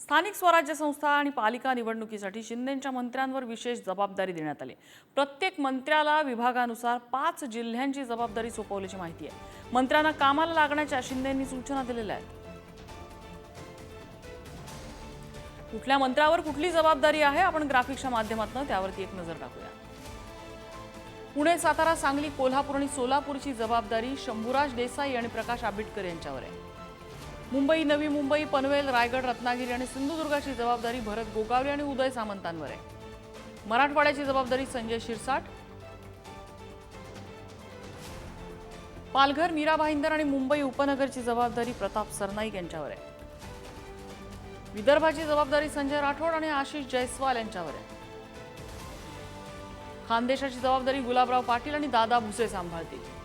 स्थानिक स्वराज्य संस्था आणि पालिका निवडणुकीसाठी शिंदेंच्या मंत्र्यांवर विशेष जबाबदारी देण्यात आली. प्रत्येक मंत्र्याला विभागानुसार पाच जिल्ह्यांची जबाबदारी सोपवल्याची माहिती आहे. मंत्र्यांना कामाला लागण्याच्या शिंदेंनी सूचना दिलेल्या आहेत. कुठल्या मंत्र्यावर कुठली जबाबदारी आहे आपण ग्राफिक्सच्या माध्यमातून त्यावरती एक नजर टाकूया. पुणे सातारा सांगली कोल्हापूर आणि सोलापूरची जबाबदारी शंभूराज देसाई आणि प्रकाश आंबेडकर यांच्यावर आहे. मुंबई नवी मुंबई पनवेल रायगड रत्नागिरी आणि सिंधुदुर्गाची जबाबदारी भरत गोगावले आणि उदय सामंतांवर आहे. मराठवाड्याची जबाबदारी संजय शिरसाट. पालघर मीरा भाईंदर आणि मुंबई उपनगरची जबाबदारी प्रताप सरनाईक यांच्यावर आहे. विदर्भाची जबाबदारी संजय राठोड आणि आशिष जयस्वाल यांच्यावर आहे. खानदेशाची जबाबदारी गुलाबराव पाटील आणि दादा भुसे सांभाळतील.